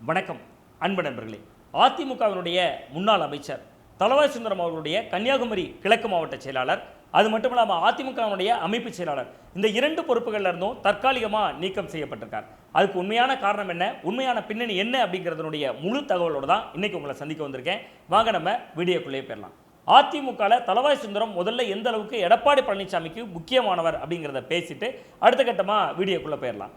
வணக்கம் அன்பு நண்பர்களே. அதிமுகவினுடைய முன்னாள் அமைச்சர் தலவாய் சுந்தரம் அவர்களுடைய கன்னியாகுமரி கிழக்கு மாவட்ட செயலாளர் அது மட்டும் இல்லாமல் அதிமுகவினுடைய அமைப்பு செயலாளர் இந்த இரண்டு பொறுப்புகளில் இருந்தும் தற்காலிகமாக நீக்கம் செய்யப்பட்டிருக்கார். அதுக்கு உண்மையான காரணம் என்ன உண்மையான பின்னணி என்ன அப்படிங்கிறதுனுடைய முழு தகவலோடு தான் இன்னைக்கு உங்களை சந்திக்க வந்திருக்கேன். வாங்க நம்ம வீடியோக்குள்ளேயே போயிடலாம். அதிமுகவில் தலவாய் சுந்தரம் முதல்ல எந்த அளவுக்கு எடப்பாடி பழனிசாமிக்கு முக்கியமானவர் அப்படிங்கிறத பேசிட்டு அடுத்த கட்டமாக வீடியோக்குள்ளே போயிடலாம்.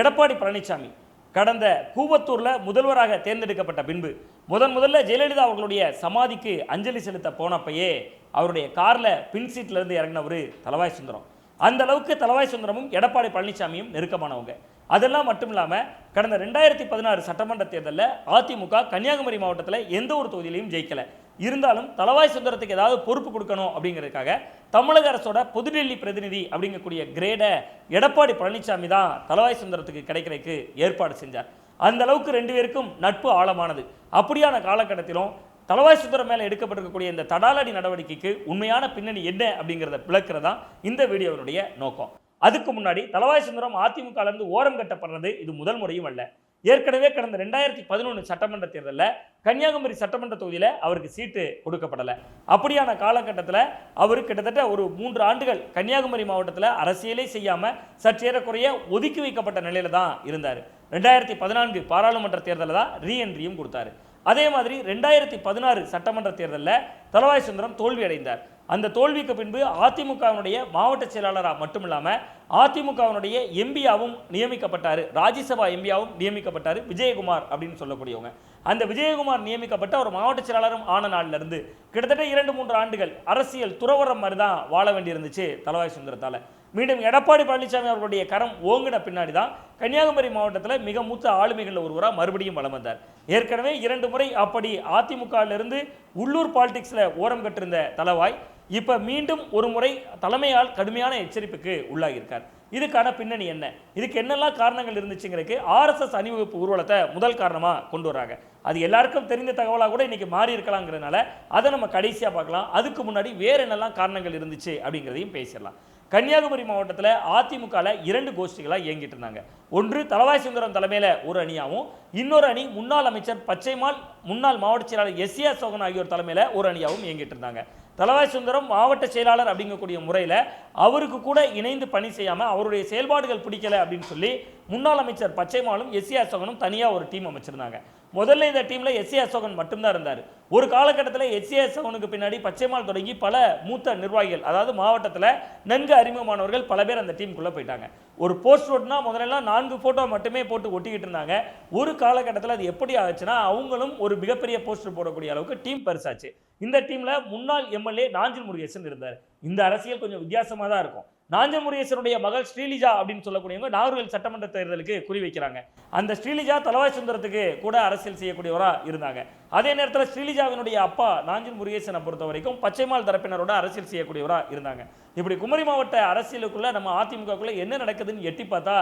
எடப்பாடி பழனிசாமி கடந்த கூவத்தூரில் முதல்வராக தேர்ந்தெடுக்கப்பட்ட பின்பு முதன் முதல்ல ஜெயலலிதா அவர்களுடைய சமாதிக்கு அஞ்சலி செலுத்த போனப்பயே அவருடைய காரில் பின் சீட்லேருந்து இறங்கினவர் தலவாய் சுந்தரம். அந்த அளவுக்கு தலவாய் சுந்தரமும் எடப்பாடி பழனிசாமியும் நெருக்கமானவங்க. அதெல்லாம் மட்டும் இல்லாமல் கடந்த ரெண்டாயிரத்தி பதினாறு சட்டமன்ற தேர்தலில் அதிமுக கன்னியாகுமரி மாவட்டத்தில் எந்த ஒரு தொகுதியிலையும் ஜெயிக்கலை. இருந்தாலும் தலவாய் சுந்தரத்துக்கு ஏதாவது பொறுப்பு கொடுக்கணும் அப்படிங்கிறதுக்காக தமிழக அரசோட புதுடெல்லி பிரதிநிதி அப்படிங்கக்கூடிய கிரேடை எடப்பாடி பழனிசாமி தான் தலவாய் சுந்தரத்துக்கு கிடைக்கிறதுக்கு ஏற்பாடு செஞ்சார். அந்த அளவுக்கு ரெண்டு பேருக்கும் நட்பு ஆழமானது. அப்படியான காலகட்டத்திலும் தலவாய் சுந்தரம் மேலே எடுக்கப்பட்டிருக்கக்கூடிய இந்த தடாலடி நடவடிக்கைக்கு உண்மையான பின்னணி என்ன அப்படிங்கிறத விளக்குறதா இந்த வீடியோவினுடைய நோக்கம். அதுக்கு முன்னாடி தலவாய் சுந்தரம் அதிமுகலேருந்து ஓரம் கட்டப்படுறது இது முதல் முறையும் அல்ல. ஏற்கனவே கடந்த ரெண்டாயிரத்தி பதினொன்று சட்டமன்ற தேர்தலில் கன்னியாகுமரி சட்டமன்ற தொகுதியில் அவருக்கு சீட்டு கொடுக்கப்படலை. அப்படியான காலகட்டத்தில் அவர் கிட்டத்தட்ட ஒரு மூன்று ஆண்டுகள் கன்னியாகுமரி மாவட்டத்தில் அரசியலே செய்யாமல் சற்றேறக்குறைய ஒதுக்கி வைக்கப்பட்ட நிலையில் தான் இருந்தார். ரெண்டாயிரத்தி பதினான்கு பாராளுமன்ற தேர்தலில் தான் ரீஎன்ட்ரியும் கொடுத்தாரு. அதே மாதிரி ரெண்டாயிரத்தி பதினாறு சட்டமன்ற தேர்தலில் தலவாய் சுந்தரம் தோல்வி அடைந்தார் அந்த தோல்விக்கு பின்பு அதிமுகவினுடைய மாவட்ட செயலாளராக மட்டும் இல்லாமல் அதிமுகவினுடைய எம்பியாவும் நியமிக்கப்பட்டார். ராஜ்யசபா எம்பியாவும் நியமிக்கப்பட்டார். விஜயகுமார் அப்படின்னு சொல்லக்கூடியவங்க. அந்த விஜயகுமார் நியமிக்கப்பட்ட ஒரு மாவட்ட செயலாளரும் ஆன நாளிலிருந்து கிட்டத்தட்ட இரண்டு மூன்று ஆண்டுகள் அரசியல் துறவரம் மாதிரி தான் வாழ வேண்டியிருந்துச்சு தலவாய் சுந்தரத்தால். மீண்டும் எடப்பாடி பழனிசாமி அவர்களுடைய கரம் ஓங்கின பின்னாடி தான் கன்னியாகுமரி மாவட்டத்தில் மிக மூத்த ஆளுமைகளில் ஒருவராக மறுபடியும் வளம் வந்தார். ஏற்கனவே இரண்டு முறை அப்படி அதிமுகவிலிருந்து உள்ளூர் பாலிடிக்ஸில் ஓரம் கட்டிருந்த தலவாய் இப்போ மீண்டும் ஒரு முறை தலைமையால் கடுமையான எச்சரிப்புக்கு உள்ளாகியிருக்கார். இதுக்கான பின்னணி என்ன? இதுக்கு என்னெல்லாம் காரணங்கள் இருந்துச்சுங்கிறதுக்கு ஆர்எஸ்எஸ் அணிவகுப்பு ஊர்வலத்தை முதல் காரணமாக கொண்டு வராங்க அது எல்லாருக்கும் தெரிந்த தகவலாக கூட இன்னைக்கு மாறி இருக்கலாங்கிறதுனால அதை நம்ம கடைசியாக பார்க்கலாம். அதுக்கு முன்னாடி வேறு என்னெல்லாம் காரணங்கள் இருந்துச்சு அப்படிங்கிறதையும் பேசிடலாம். கன்னியாகுமரி மாவட்டத்தில் அதிமுகவில் இரண்டு கோஷ்டிகளாக இயங்கிட்டு இருந்தாங்க. ஒன்று தலவாய் சுந்தரம் தலைமையில் ஒரு அணியாகவும் இன்னொரு அணி முன்னாள் அமைச்சர் பச்சைமால் முன்னாள் மாவட்ட செயலாளர் எஸ் ஏ சோகன் ஆகியோர் தலைமையில் ஒரு அணியாகவும் இயங்கிட்டு இருந்தாங்க. தலவாய் சுந்தரம் மாவட்ட செயலாளர் அப்படிங்கக்கூடிய முறையில் அவருக்கு கூட இணைந்து பணி செய்யாமல் அவருடைய செயல்பாடுகள் பிடிக்கல அப்படின்னு சொல்லி முன்னாள் அமைச்சர் பச்சைமாலும் எஸ்சி அசோகனும் தனியாக ஒரு டீம் அமைச்சிருந்தாங்க. முதல்ல இந்த டீமில் எஸ்சி அசோகன் மட்டும்தான் இருந்தார். ஒரு காலகட்டத்தில் எஸ்சி அசோகனுக்கு பின்னாடி பச்சைமால் தொடங்கி பல மூத்த நிர்வாகிகள் அதாவது மாவட்டத்தில் நன்கு அறிமுகமானவர்கள் பல பேர் அந்த டீமுக்குள்ளே போயிட்டாங்க. ஒரு போஸ்ட் ரோட்னா முதலெல்லாம் நான்கு ஃபோட்டோ மட்டுமே போட்டு ஒட்டிக்கிட்டு இருந்தாங்க. ஒரு காலகட்டத்தில் அது எப்படி ஆச்சுன்னா அவங்களும் ஒரு மிகப்பெரிய போஸ்டர் போடக்கூடிய அளவுக்கு டீம் பெருசாச்சு. இந்த டீமில் முன்னாள் எம்எல்ஏ நாஞ்சில் முருகேசன் இருந்தார். இந்த அரசியல் கொஞ்சம் வித்தியாசமாக தான் இருக்கும். நாஞ்சல் முருகேசனுடைய மகள் ஸ்ரீலிஜா அப்படின்னு சொல்லக்கூடியவங்க நாகர்கோவில் சட்டமன்ற தேர்தலுக்கு குறி வைக்கிறாங்க. அந்த ஸ்ரீலிஜா தலவாய் சுந்தரத்துக்கு கூட அரசியல் செய்யக்கூடியவராக இருந்தாங்க. அதே நேரத்தில் ஸ்ரீலிஜாவினுடைய அப்பா நாஞ்சன் முருகேசனை பொறுத்த வரைக்கும் பச்சைமால் தரப்பினரோட அரசியல் செய்யக்கூடியவராக இருந்தாங்க. இப்படி குமரி மாவட்ட அரசியலுக்குள்ளே நம்ம அதிமுகக்குள்ளே என்ன நடக்குதுன்னு எட்டி பார்த்தா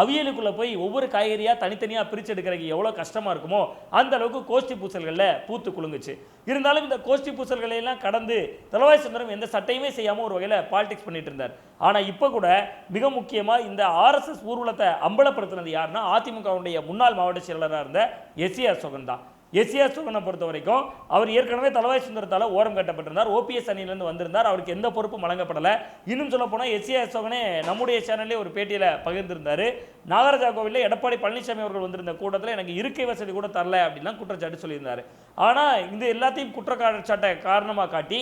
அவியலுக்குள்ளே போய் ஒவ்வொரு காய்கறியாக தனித்தனியாக பிரித்து எடுக்கிறதுக்கு எவ்வளோ கஷ்டமாக இருக்குமோ அந்த அளவுக்கு கோஷ்டி பூசல்களில் பூத்து குலுங்குச்சு. இருந்தாலும் இந்த கோஷ்டி பூசல்களையெல்லாம் கடந்து தலவாய் சுந்தரம் எந்த சட்டையுமே செய்யாமல் ஒரு வகையில் பாலிடிக்ஸ் பண்ணிட்டு இருந்தார். ஆனால் இப்போ கூட மிக முக்கியமாக இந்த ஆர்எஸ்எஸ் ஊர்வலத்தை அம்பலப்படுத்தினது யாருன்னா அதிமுகவுடைய முன்னாள் மாவட்ட செயலாளராக இருந்த எஸ் ஏ அசோகன் தான். எஸ்ஏஎஸ் சுகனை பொறுத்த வரைக்கும் அவர் ஏற்கனவே தலவாய் சுந்தரத்தால் ஓரம் கட்டப்பட்டிருந்தார். ஓபிஎஸ் அணியிலிருந்து வந்திருந்தார். அவருக்கு எந்த பொறுப்பும் வழங்கப்படலை. இன்னும் சொல்ல போனால் எஸ்ஏஎஸ் சுகனே நம்முடைய சேனல்லே ஒரு பேட்டியில் பகிர்ந்திருந்தார். நாகராஜா கோவிலில் எடப்பாடி பழனிசாமி அவர்கள் வந்திருந்த கூட்டத்தில் எனக்கு இருக்கை வசதி கூட தரல அப்படின்லாம் குற்றச்சாட்டு சொல்லியிருந்தார். ஆனால் இந்த எல்லாத்தையும் குற்றச்சாட்டை காரணமாக காட்டி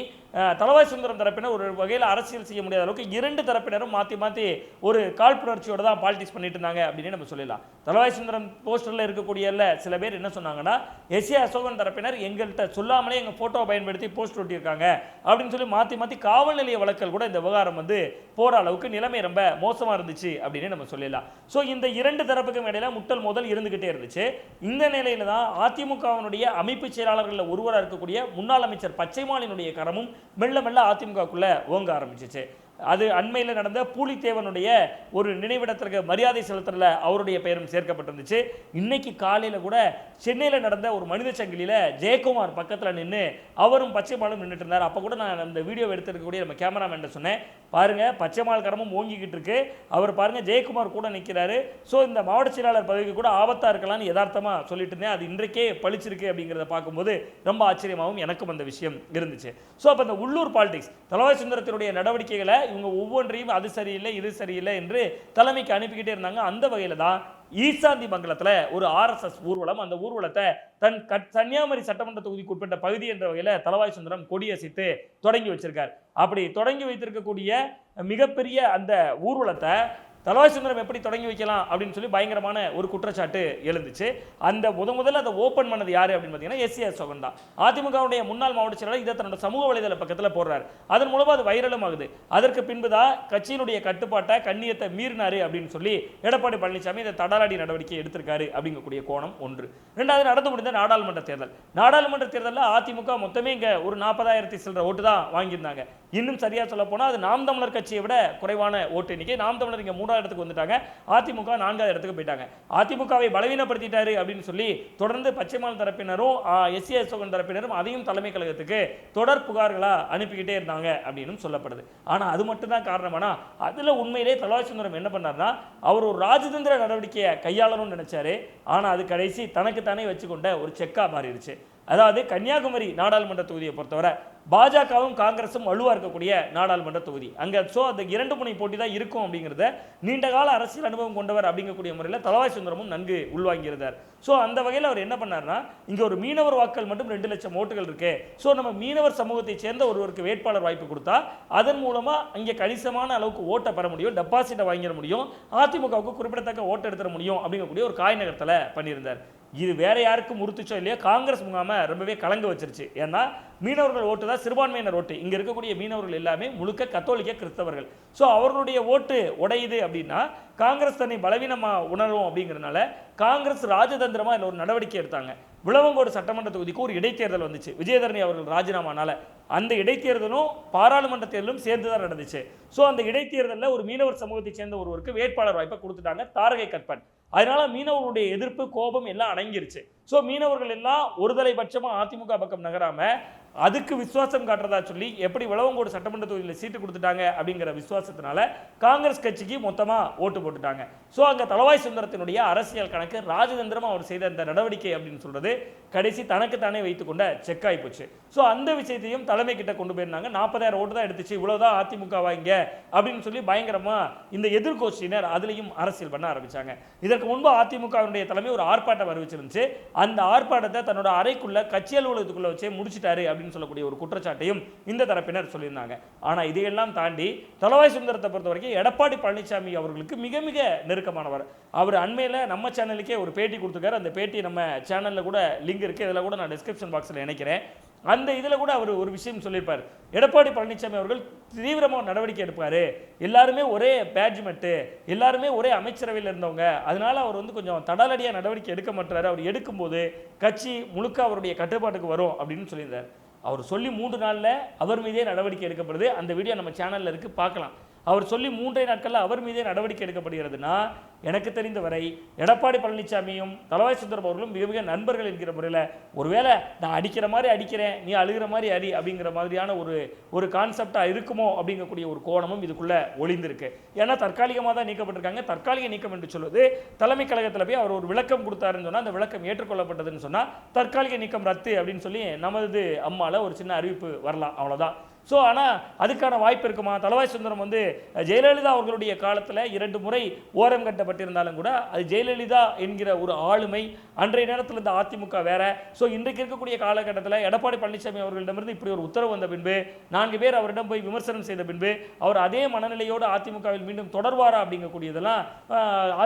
தலவாய் சுந்தரம் தரப்பினர் ஒரு வகையில் அரசியல் செய்ய முடியாத அளவுக்கு இரண்டு தரப்பினரும் மாற்றி மாற்றி ஒரு காழ்ப்புணர்ச்சியோட தான் பாலிடிக்ஸ் பண்ணிட்டு இருந்தாங்க அப்படின்னு நம்ம சொல்லலாம். தலவாய் சுந்தரம் போஸ்டரில் இருக்கக்கூடிய சில பேர் என்ன சொன்னாங்கன்னா எஸ்ஏ அசோகன் தரப்பினர் எங்கள்கிட்ட சொல்லாமலே எங்கள் ஃபோட்டோவை பயன்படுத்தி போஸ்ட் ஒட்டியிருக்காங்க அப்படின்னு சொல்லி மாற்றி மாற்றி காவல் நிலைய வழக்கல் கூட இந்த விவகாரம் வந்து போகிற அளவுக்கு நிலைமை ரொம்ப மோசமாக இருந்துச்சு அப்படின்னு நம்ம சொல்லலாம். ஸோ இந்த இரண்டு தரப்புக்கும் இடையில முட்டல் முதல் இருந்துகிட்டே இருந்துச்சு. இந்த நிலையில தான் அதிமுகவினுடைய அமைப்பு செயலாளர்களில் ஒருவராக இருக்கக்கூடிய முன்னாள் அமைச்சர் பச்சைமாலினுடைய கரமும் மெல்ல மெல்ல அதிமுகக்குள்ள ஓங்க ஆரம்பிச்சிச்சு. அது அண்மையில் நடந்த பூலித்தேவனுடைய ஒரு நினைவிடத்திற்கு மரியாதை செலுத்துறதுல அவருடைய பெயரும் சேர்க்கப்பட்டிருந்துச்சு. இன்னைக்கு காலையில் கூட சென்னையில் நடந்த ஒரு மனித சங்கிலியில் ஜெயக்குமார் பக்கத்தில் நின்று அவரும் பச்சைமாலும் நின்றுட்டு இருந்தார். அப்போ கூட நான் அந்த வீடியோ எடுத்துருக்கக்கூடிய நம்ம கேமராமேன் சொன்னேன். பாருங்கள் பச்சைமால் கடமும் ஓங்கிக்கிட்டு இருக்கு. அவர் பாருங்க ஜெயக்குமார் கூட நிற்கிறாரு ஸோ இந்த மாவட்ட செயலாளர் பதவிக்கு கூட ஆபத்தாக இருக்கலாம்னு யதார்த்தமாக சொல்லிட்டு இருந்தேன். அது இன்றைக்கே பளிச்சிருக்கு அப்படிங்கிறத பார்க்கும்போது ரொம்ப ஆச்சரியமாகவும் எனக்கும் அந்த விஷயம் இருந்துச்சு. ஸோ அப்போ இந்த உள்ளூர் பாலிடிக்ஸ் தலவாய் சுந்தரத்தினுடைய நடவடிக்கைகளை இவங்க ஒவ்வொன்றையும் அது சரியில்லை இது சரியில்லை என்று தலைமைக்கு அனுப்பிக்கிட்டே இருந்தாங்க. அந்த வகையில் தான் ஈசாந்தி மங்கலத்தில் ஒரு ஆர்எஸ்எஸ் ஊர்வலம் அந்த ஊர்வலத்தை தன் கட் கன்னியாகுமரி சட்டமன்ற தொகுதிக்கு உட்பட்ட பகுதி என்ற வகையில் தலவாய் சுந்தரம் கொடியசைத்து தொடங்கி வச்சிருக்கார். அப்படி தொடங்கி வைத்திருக்கக்கூடிய மிகப்பெரிய அந்த ஊர்வலத்தை தலவாய் சுந்தரம் எப்படி தொடங்கி வைக்கலாம் அப்படின்னு சொல்லி பயங்கரமான ஒரு குற்றச்சாட்டு எழுந்துச்சு. அந்த முத முதல்ல அதை ஓப்பன் பண்ணது யாரு அப்படின்னு பார்த்தீங்கன்னா எஸ்சிஆர் சோகன் தான் அதிமுகவுடைய முன்னாள் மாவட்ட செயலாளர் இதை தன்னோட சமூக வலைதள பக்கத்தில் போடுறாரு. அதன் மூலமாக அது வைரலும் ஆகுது அதற்கு பின்பு தான் கட்சியினுடைய கட்டுப்பாட்டை கண்ணியத்தை மீறினாரு அப்படின்னு சொல்லி எடப்பாடி பழனிசாமி இந்த தடாலாடி நடவடிக்கை எடுத்திருக்காரு அப்படிங்கக்கூடிய கோணம் ஒன்று. ரெண்டாவது நடந்து முடிந்த நாடாளுமன்ற தேர்தல். நாடாளுமன்ற தேர்தலில் அதிமுக மொத்தமே இங்கே ஒரு நாற்பதாயிரத்தி சில்லற ஓட்டு தான் வாங்கியிருந்தாங்க. இன்னும் சரியாக சொல்ல போனால் அது நாம் தமிழர் கட்சியை விட குறைவான ஓட்டு எண்ணிக்கை. நாம் தமிழர் இங்கே மூன்றாவது இடத்துக்கு வந்துட்டாங்க. அதிமுக நான்காவது இடத்துக்கு போயிட்டாங்க. அதிமுகவை பலவீனப்படுத்திட்டாரு அப்படின்னு சொல்லி தொடர்ந்து பச்சைமால் தரப்பினரும் எஸ்சி அசோகன் தரப்பினரும் அதையும் தலைமை கழகத்துக்கு தொடர் புகார்களாக அனுப்பிக்கிட்டே இருந்தாங்க அப்படின்னு சொல்லப்படுது. ஆனால் அது மட்டும் தான் காரணமானா அதில் உண்மையிலே தலவாய் என்ன பண்ணார்னா அவர் ஒரு ராஜதந்திர நடவடிக்கையை கையாளணும்னு நினைச்சாரு. ஆனால் அது கடைசி தனக்குத்தானே வச்சுக்கொண்ட ஒரு செக்காக மாறிடுச்சு. அதாவது கன்னியாகுமரி நாடாளுமன்ற தொகுதியை பொறுத்தவரை பாஜகவும் காங்கிரஸும் வலுவாக இருக்கக்கூடிய நாடாளுமன்ற தொகுதி. அங்கே ஸோ அந்த இரண்டு முனை போட்டி தான் இருக்கும் அப்படிங்கிறத நீண்டகால அரசியல் அனுபவம் கொண்டவர் அப்படிங்கக்கூடிய முறையில் தலவாய் சுந்தரமும் நன்கு உள்வாங்கியிருந்தார். ஸோ அந்த வகையில் அவர் என்ன பண்ணார்னா இங்கே ஒரு மீனவர் வாக்கள் மட்டும் ரெண்டு லட்சம் ஓட்டுகள் இருக்கு. ஸோ நம்ம மீனவர் சமூகத்தை சேர்ந்த ஒருவருக்கு வேட்பாளர் வாய்ப்பு கொடுத்தா அதன் மூலமாக இங்கே கணிசமான அளவுக்கு ஓட்டை பெற முடியும் டெபாசிட்டை வாங்கிட முடியும் அதிமுகவுக்கு குறிப்பிடத்தக்க ஓட்டு எடுத்துட முடியும் அப்படிங்கக்கூடிய ஒரு காய் நகரத்தில் பண்ணியிருந்தார். இது வேற யாருக்கும் உறுத்துச்சோ இல்லையோ காங்கிரஸ் முகாம ரொம்பவே கலங்க வச்சிருச்சு. ஏன்னா மீனவர்கள் ஓட்டு தான் சிறுபான்மையினர் ஓட்டு. இங்கே இருக்கக்கூடிய மீனவர்கள் எல்லாமே முழுக்க கத்தோலிக்க கிறிஸ்தவர்கள். ஸோ அவர்களுடைய ஓட்டு உடையுது அப்படின்னா காங்கிரஸ் தன்னை பலவீனமாக உணரும் அப்படிங்கிறனால காங்கிரஸ் ராஜதந்திரமா இதில் ஒரு நடவடிக்கை எடுத்தாங்க? விளவங்கோடு சட்டமன்ற தொகுதிக்கு ஒரு இடைத்தேர்தல் வந்துச்சு. விஜயதரணி அவர்கள் ராஜினாமானால. அந்த இடைத்தேர்தலும் பாராளுமன்ற தேர்தலும் சேர்ந்து தான் நடந்துச்சு. ஸோ அந்த இடைத்தேர்தலில் ஒரு மீனவர் சமூகத்தை சேர்ந்த ஒருவருக்கு வேட்பாளர் வாய்ப்பை கொடுத்துட்டாங்க தாரகை கற்பன் அதனால மீனவர்களுடைய எதிர்ப்பு கோபம் எல்லாம் அடங்கிருச்சு. ஸோ மீனவர்கள் எல்லாம் ஒருதலை பட்சமாக அதிமுக பக்கம் நகராமல் அதுக்கு விசுவாசம் காட்டுறதா சொல்லி எப்படி விளவங்கோடு சட்டமன்ற தொகுதியில் சீட்டு கொடுத்துட்டாங்க அப்படிங்கிற விசுவாசத்தினால காங்கிரஸ் கட்சிக்கு மொத்தமாக ஓட்டு போட்டுட்டாங்க. ஸோ அங்கே தலவாய் சுந்தரத்தினுடைய அரசியல் கணக்கு ராஜதந்திரமாக அவர் செய்த இந்த நடவடிக்கை அப்படின்னு சொல்கிறது கடைசி தனக்குத்தானே வைத்துக்கொண்ட செக் ஆகி போச்சு. ஸோ அந்த விஷயத்தையும் தலைமை கிட்ட கொண்டு போயிருந்தாங்க. நாற்பதாயிரம் ஓட்டு தான் எடுத்துச்சு. இவ்வளோதான் அதிமுக வாங்க. அப்படின்னு சொல்லி பயங்கரமாக இந்த எதிர்கோஷ்டியினர் அதுலேயும் அரசியல் பண்ண ஆரம்பிச்சாங்க. இதற்கு முன்பு அதிமுகவினுடைய தலைமை ஒரு ஆர்ப்பாட்டம் அறிவிச்சிருந்துச்சு. அந்த ஆர்ப்பாட்டத்தை தன்னோட அறைக்குள்ள கட்சி அலுவலகத்துக்குள்ளே வச்சே முடிச்சிட்டாரு அப்படின்னு சொல்லக்கூடிய ஒரு குற்றச்சாட்டையும் இந்த தரப்பினர் சொல்லியிருந்தாங்க. ஆனால் இதையெல்லாம் தாண்டி தலவாய் சுந்தரத்தை பொறுத்த வரைக்கும் எடப்பாடி பழனிசாமி அவர்களுக்கு மிக மிக நெருக்கமானவர். அவர் அண்மையில் நம்ம சேனலுக்கே ஒரு பேட்டி கொடுத்துருக்காரு. அந்த பேட்டி நம்ம சேனலில் கூட லிங்க் இருக்குது இதில் கூட நான் டிஸ்கிரிப்ஷன் பாக்ஸில் இணைக்கிறேன். அந்த இதில் கூட அவர் ஒரு விஷயம் சொல்லியிருப்பார். எடப்பாடி பழனிசாமி அவர்கள் தீவிரமாக நடவடிக்கை எடுப்பார். எல்லாருமே ஒரே பேட்ஜ்மெண்ட்டு எல்லாருமே ஒரே அமைச்சரவையில் இருந்தவங்க. அதனால் அவர் வந்து கொஞ்சம் தடாலடியாக நடவடிக்கை எடுக்க மாட்டார் அவர் எடுக்கும்போது கட்சி முழுக்க அவருடைய கட்டுப்பாட்டுக்கு வரும் அப்படின்னு சொல்லியிருந்தார். அவர் சொல்லி மூன்று நாளில் அவர் மீதே நடவடிக்கை எடுக்கப்படுது. அந்த வீடியோ நம்ம சேனலில் இருக்குது பார்க்கலாம். அவர் சொல்லி மூன்றே நாட்களில் அவர் மீதே நடவடிக்கை எடுக்கப்படுகிறதுனா எனக்கு தெரிந்த வரை எடப்பாடி பழனிசாமியும் தலவாய் சுந்தரம் அவர்களும் மிக மிக நண்பர்கள் என்கிற முறையில் ஒருவேளை நான் அடிக்கிற மாதிரி அடிக்கிறேன் நீ அழுகிற மாதிரி அடி அப்படிங்கிற மாதிரியான ஒரு ஒரு கான்செப்டாக இருக்குமோ அப்படிங்கக்கூடிய ஒரு கோணமும் இதுக்குள்ளே ஒளிந்திருக்கு. ஏன்னா தற்காலிகமாக தான் நீக்கப்பட்டிருக்காங்க. தற்காலிக நீக்கம் என்று சொல்வது தலைமை கழகத்தில் போய் அவர் ஒரு விளக்கம் கொடுத்தாருன்னு சொன்னால் அந்த விளக்கம் ஏற்றுக்கொள்ளப்பட்டதுன்னு சொன்னால் தற்காலிக நீக்கம் ரத்து அப்படின்னு சொல்லி நமது அம்மாவில் ஒரு சின்ன அறிவிப்பு வரலாம். அவ்வளோதான் ஸோ ஆனால் அதுக்கான வாய்ப்பு இருக்குமா? தலவாய் சுந்தரம் வந்து ஜெயலலிதா அவர்களுடைய காலத்தில் இரண்டு முறை ஓரம் கட்டப்பட்டிருந்தாலும் கூட அது ஜெயலலிதா என்கிற ஒரு ஆளுமை. அன்றைய நேரத்தில் இந்த அதிமுக வேற. ஸோ இன்றைக்கு இருக்கக்கூடிய காலகட்டத்தில் எடப்பாடி பழனிசாமி அவர்களிடமிருந்து இப்படி ஒரு உத்தரவு வந்த பின்பு நான்கு பேர் அவரிடம் போய் விமர்சனம் செய்த பின்பு அவர் அதே மனநிலையோடு அதிமுகவில் மீண்டும் தொடர்வாரா அப்படிங்கக்கூடியதெல்லாம்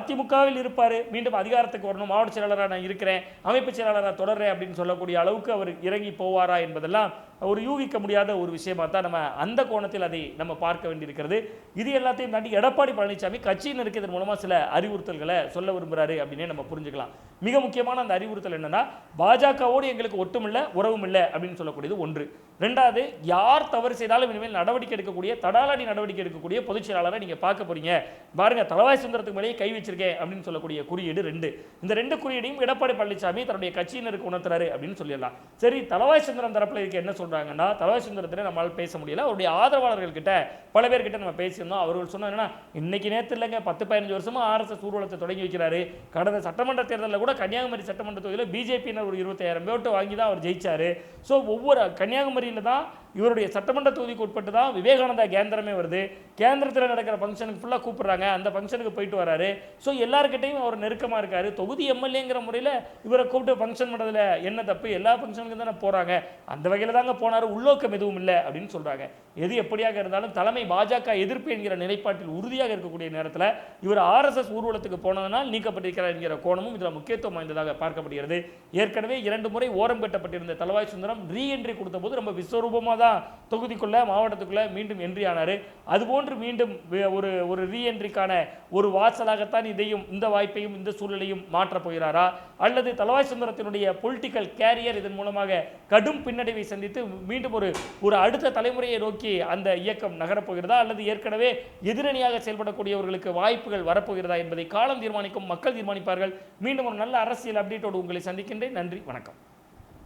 அதிமுகவில் இருப்பார். மீண்டும் அதிகாரத்துக்கு வரணும். மாவட்ட செயலாளராக நான் இருக்கிறேன். அமைப்பு செயலாளராக தொடர்றேன் அப்படின்னு சொல்லக்கூடிய அளவுக்கு அவர் இறங்கி போவாரா என்பதெல்லாம் ஒரு யூகிக்க முடியாத ஒரு விஷயமா தான் நம்ம அந்த கோணத்தில் அதை நம்ம பார்க்க வேண்டியிருக்கிறது. இது எல்லாத்தையும் தாண்டி எடப்பாடி பழனிசாமி கட்சியினருக்கு இதன் மூலமாக சில அறிவுறுத்தல்களை சொல்ல விரும்புகிறாரு அப்படின்னே நம்ம புரிஞ்சுக்கலாம். மிக முக்கியமான அந்த அறிவுறுத்தல் என்னன்னா பாஜகவோடு எங்களுக்கு ஒட்டுமில்ல உறவும் இல்லை அப்படின்னு சொல்லக்கூடியது ஒன்று. ரெண்டாவது யார் தவறு செய்தாலும் இனிமேல் நடவடிக்கை எடுக்கக்கூடிய தடாலடி நடவடிக்கை எடுக்கக்கூடிய பொதுச் செயலாளரை நீங்க பார்க்க போறீங்க. பாருங்க தலவாய் சுந்தரத்துக்கு மேலேயே கை வச்சிருக்கேன் அப்படின்னு சொல்லக்கூடிய குறியீடு ரெண்டு. இந்த ரெண்டு குறியீடையும் எடப்பாடி பழனிசாமி தன்னுடைய கட்சியினருக்கு உணர்த்துறாரு அப்படின்னு சொல்லிடலாம். சரி தலவாய் சுந்தரம் தரப்பில் இருக்க என்ன சொல்கிறாங்கன்னா தலைவர் சுந்தரத்தில் நம்மளால் பேச முடியல. அவருடைய ஆதரவாளர்கள்கிட்ட பல பேர்கிட்ட நம்ம பேசியிருந்தோம். அவர்கள் சொன்னாங்கன்னா இன்றைக்கி நேத்து இல்லைங்க பத்து பதினஞ்சு வருஷமாக ஆர்எஸ்எஸ் ஊர்வலத்தை தொடங்கி வைக்கிறாரு. கடந்த சட்டமன்ற தேர்தலில் கூட கன்னியாகுமரி சட்டமன்ற தொகுதியில் பிஜேபியினர் ஒரு இருபத்தாயிரம் ஓட்டு வாங்கி தான் அவர் ஜெயிச்சார். ஸோ ஒவ்வொரு கன்னியாகுமரியில் தான் இவருடைய சட்டமன்ற தொகுதிக்கு உட்பட்டு தான் விவேகானந்தா கேந்திரமே வருது. கேந்திரத்தில் நடக்கிற ஃபங்க்ஷனுக்கு ஃபுல்லாக கூப்பிட்றாங்க. அந்த ஃபங்க்ஷனுக்கு போயிட்டு வராரு. ஸோ எல்லாருக்கிட்டையும் அவர் நெருக்கமாக இருக்கார். தொகுதி எம்எல்ஏங்கிற முறையில் இவரை கூப்பிட்டு ஃபங்க்ஷன் பண்ணுறதுல என்ன தப்பு? எல்லா ஃபங்க்ஷனுக்கும் தானே போகிறாங்க அந்த வகையில் தாங்க போனார். உள்நோக்கம் எதுவும் இல்லை அப்படின்னு சொல்கிறாங்க எது எப்படியாக இருந்தாலும் தலைமை பாஜக எதிர்ப்பு என்கிற நிலைப்பாட்டில் உறுதியாக இருக்கக்கூடிய நேரத்தில் இவர் ஆர்எஸ்எஸ் ஊர்வலத்துக்கு போனதனால் நீக்கப்பட்டிருக்கிறார் என்கிற கோணமும் இதில் முக்கியத்துவம் வாய்ந்ததாக பார்க்கப்படுகிறது. ஏற்கனவே இரண்டு முறை ஓரம் கட்டப்பட்டிருந்த தலவாய் சுந்தரம் ரீ கொடுத்த கொடுத்தபோது ரொம்ப விஸ்வரூபமாக தான் தொகுதிக்குள்ள மாவட்டத்துக்குள்ளே மீண்டும் என்ட்ரி ஆனார். அதுபோன்று மீண்டும் ஒரு ஒரு ரீஎன்ட்ரிக்கான ஒரு வாசலாகத்தான் இதையும் இந்த வாய்ப்பையும் இந்த சூழலையும் மாற்றப் போகிறாரா? அல்லது தலவாய் சுந்தரத்தினுடைய பொலிட்டிக்கல் கேரியர் இதன் மூலமாக கடும் பின்னடைவை சந்தித்து மீண்டும் ஒரு ஒரு அடுத்த தலைமுறையை நோக்கி அந்த இயக்கம் நகரப்போகிறதா அல்லது ஏற்கனவே எதிரணியாக செயல்படக்கூடியவர்களுக்கு வாய்ப்புகள் வரப்போகிறதா என்பதை காலம் தீர்மானிக்கும் மக்கள் தீர்மானிப்பார்கள். மீண்டும் ஒரு நல்ல அரசியல் அப்டேட்டோடு உங்களை சந்திக்கின்றேன். நன்றி வணக்கம்.